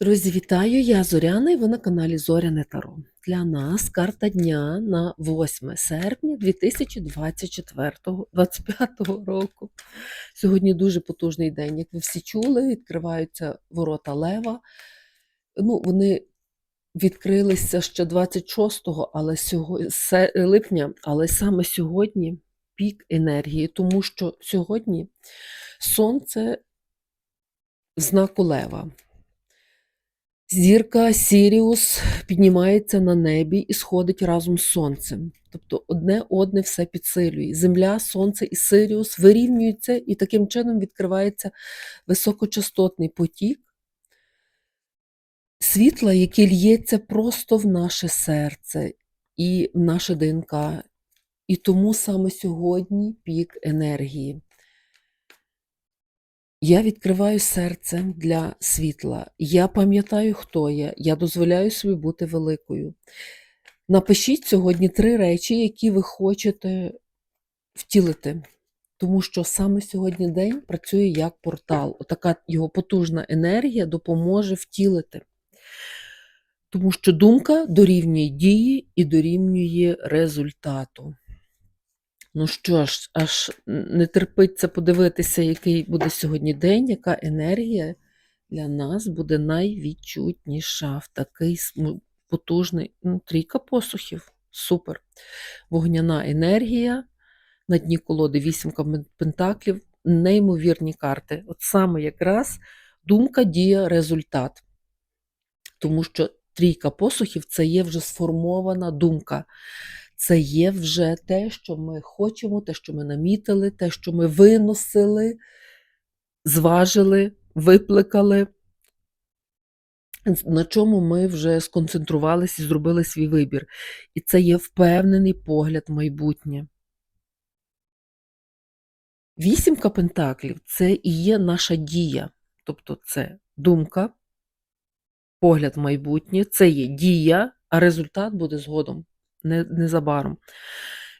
Друзі, вітаю! Я Зоряна і ви на каналі Зоряне Таро. Для нас карта дня на 8 серпня 2024-2025 року. Сьогодні дуже потужний день. Як ви всі чули, відкриваються ворота Лева. Ну, вони відкрилися ще 26 але сього- липня, але саме сьогодні пік енергії, тому що сьогодні сонце в знаку Лева. Зірка Сіріус піднімається на небі і сходить разом з сонцем. Тобто одне одне все підсилює. Земля, сонце і Сиріус вирівнюються, і таким чином відкривається високочастотний потік світла, який л'ється просто в наше серце і в наше ДНК. І тому саме сьогодні пік енергії. Я відкриваю серце для світла. Я пам'ятаю, хто я. Я дозволяю собі бути великою. Напишіть сьогодні три речі, які ви хочете втілити. Тому що саме сьогодні день працює як портал. Отака його потужна енергія допоможе втілити. Тому що думка дорівнює дії і дорівнює результату. Ну що ж, аж не терпиться подивитися, який буде сьогодні день, яка енергія для нас буде найвідчутніша в такий потужний ну, трійка посухів. Супер. Вогняна енергія. На дні колоди вісімка пентаклів, неймовірні карти. От саме якраз думка, дія, результат. Тому що трійка посухів це є вже сформована думка. Це є вже те, що ми хочемо, те, що ми намітили, те, що ми виносили, зважили, випликали, на чому ми вже сконцентрувалися і зробили свій вибір. І це є впевнений погляд в майбутнє. Вісімка пентаклів це і є наша дія. Тобто це думка, погляд в майбутнє, це є дія, а результат буде згодом, незабаром.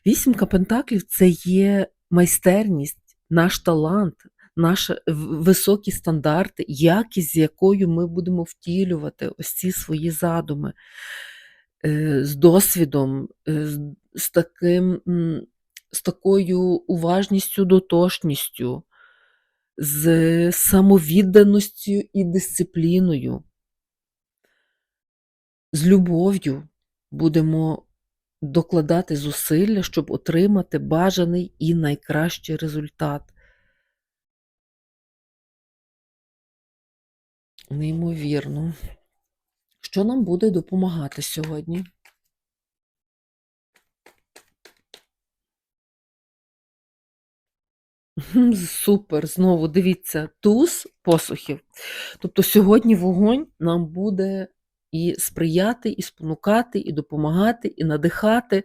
Вісімка пентаклів це є майстерність, наш талант, наші високі стандарти, якість, з якою ми будемо втілювати ось ці свої задуми е, з досвідом, е, з, таким, з такою уважністю, дотошністю, з самовідданістю і дисципліною, з любов'ю будемо докладати зусилля, щоб отримати бажаний і найкращий результат. Неймовірно. Що нам буде допомагати сьогодні? Супер, знову дивіться, туз посухів. Тобто сьогодні вогонь нам буде і сприяти, і спонукати, і допомагати, і надихати,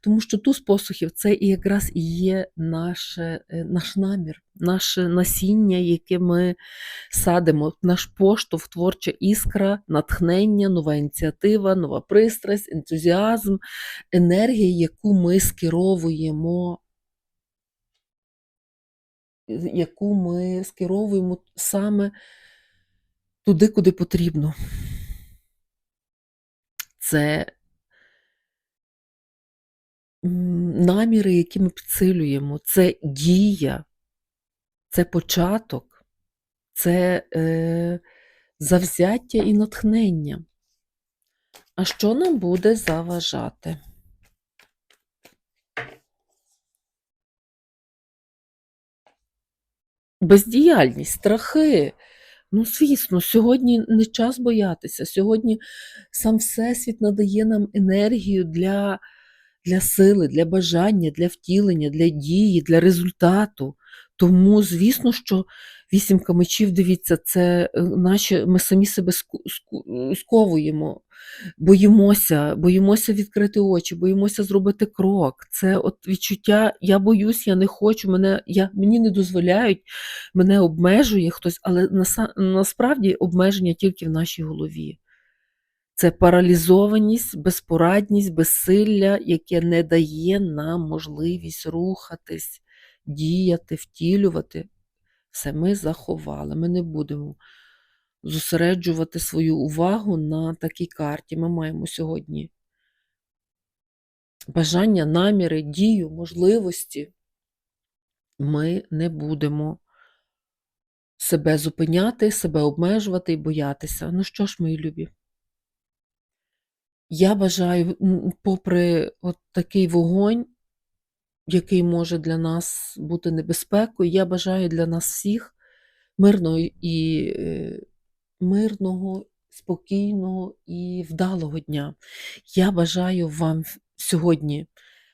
тому що туз посухів це і якраз і є наше, е, наш намір, наше насіння, яке ми садимо, наш поштовх, творча іскра, натхнення, нова ініціатива, нова пристрасть, ентузіазм, енергія, яку ми скеровуємо яку ми скеровуємо саме туди, куди потрібно. Це наміри, які ми підсилюємо, це дія, це початок, це е, завзяття і натхнення. А що нам буде заважати? Бездіяльність, страхи. Ну, звісно, сьогодні не час боятися. Сьогодні сам Всесвіт надає нам енергію для, для сили, для бажання, для втілення, для дії, для результату. Тому, звісно, що вісімка мечів, дивіться, це е, наші, ми самі себе сковуємо, боїмося, боїмося відкрити очі, боїмося зробити крок. Це от відчуття, я боюсь, я не хочу, мене, я, мені не дозволяють, мене обмежує хтось, але наса- насправді обмеження тільки в нашій голові. Це паралізованість, безпорадність, безсилля, яке не дає нам можливість рухатись, діяти, втілювати. Все ми заховали, ми не будемо зосереджувати свою увагу на такій карті. Ми маємо сьогодні бажання, наміри, дію, можливості. Ми не будемо себе зупиняти, себе обмежувати і боятися. Ну що ж, мої любі? Я бажаю, попри от такий вогонь, який може для нас бути небезпекою, я бажаю для нас всіх мирного і е, мирного, спокійного і вдалого дня. Я бажаю вам сьогодні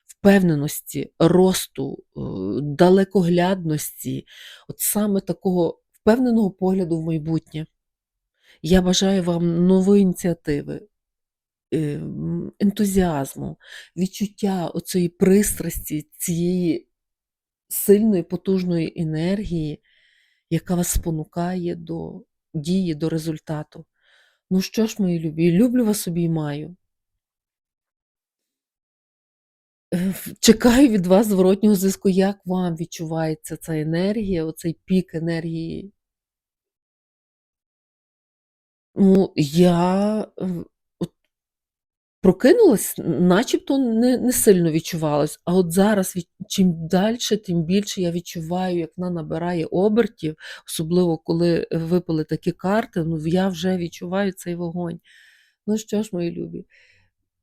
впевненості, росту, е, далекоглядності, от саме такого впевненого погляду в майбутнє. Я бажаю вам нової ініціативи, ентузіазму, відчуття оцієї пристрасті, цієї сильної, потужної енергії, яка вас спонукає до дії, до результату. Ну що ж, мої любі, люблю вас обіймаю. Е, в- Чекаю від вас зворотнього зв'язку, як вам відчувається ця енергія, оцей пік енергії. Ну, я е, прокинулась, начебто не, не сильно відчувалось, а от зараз чим далі, тим більше я відчуваю, як вона набирає обертів, особливо коли е, випали такі карти, ну я вже відчуваю цей вогонь. Ну що ж, мої любі,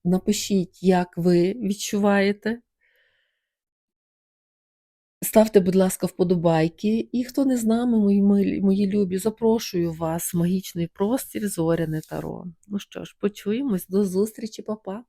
напишіть, як ви відчуваєте. Ставте, будь ласка, вподобайки. І хто не з нами, мої, мої любі, запрошую вас в магічний простір Зоряне Таро. Ну що ж, почуємось, до зустрічі, па-па!